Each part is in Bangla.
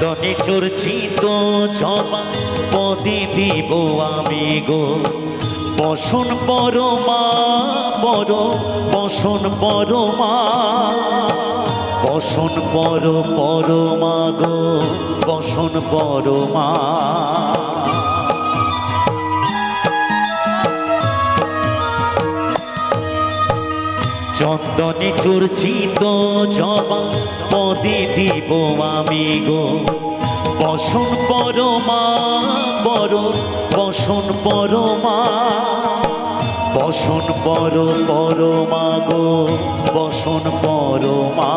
চন্দনে চর্চিত জবা, পদে দিব আমি গো। বসন পরমা, বড়, বসন পরমা। বসন পর, পরমা গো, বসন পরমা। চন্দনে চর্চিত জবা, পদে দিব আমি গো। বসন পরমা বড় বসন পরমা, বসন পর পরমা গো, বসন পরমা।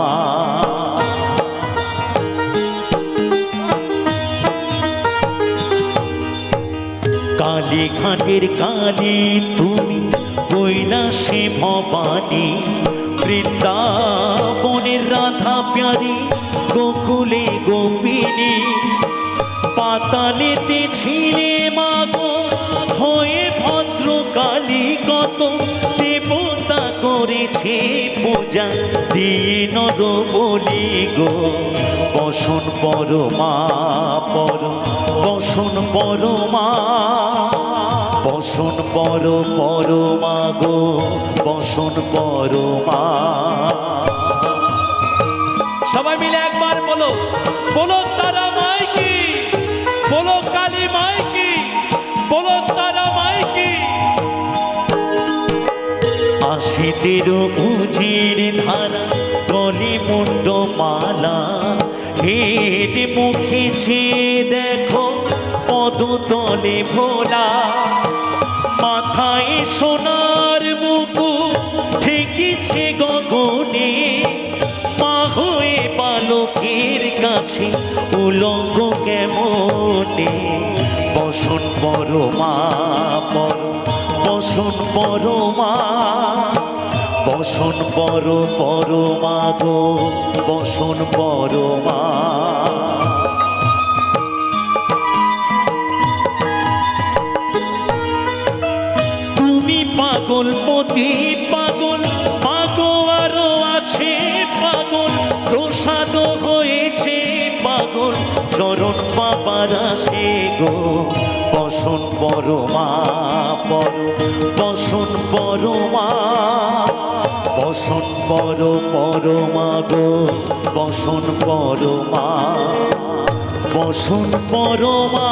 কালী ঘাটের কালে তুমি কৈলাসে ভবানী বৃন্দাবনের রাধা প্যারি, গোকুলে গোপিনী। পাতালেতে ছিলে মাগো, হয়ে ভদ্র কালী কত দেবতা করেছে পূজা, দিয়ে নর গো। বসন পরমা, পর, বসন পরমা। বসন পর পরমা গো, বসন পরমা সবাই মিলে একবার বলো বলো তারা মাই কি? বলো কালী মাই কি? বলো তারা মাই কি? আশিদের উজির ধারা, গলি মুন্ড মালা। হেট মুখেছে দেখো, পদতলে ভোলা। মাথায় সোনার মুকু ঠেকেছে গগনে। মা হয়ে বালকের কাছে উলঙ্গ কেমনে? বসন পরমা পর বসন পরমা বসন পর পরমা গো, বসন পরমা পাগল, পতি পাগল পাগো আরও আছে পাগল, প্রসাদ হয়েছে পাগল, চরণ বাবার আসে গো। বসন পরমা পর বসন পরমা, বসন পর পরমা গো, বসন পরমা বসন পরমা।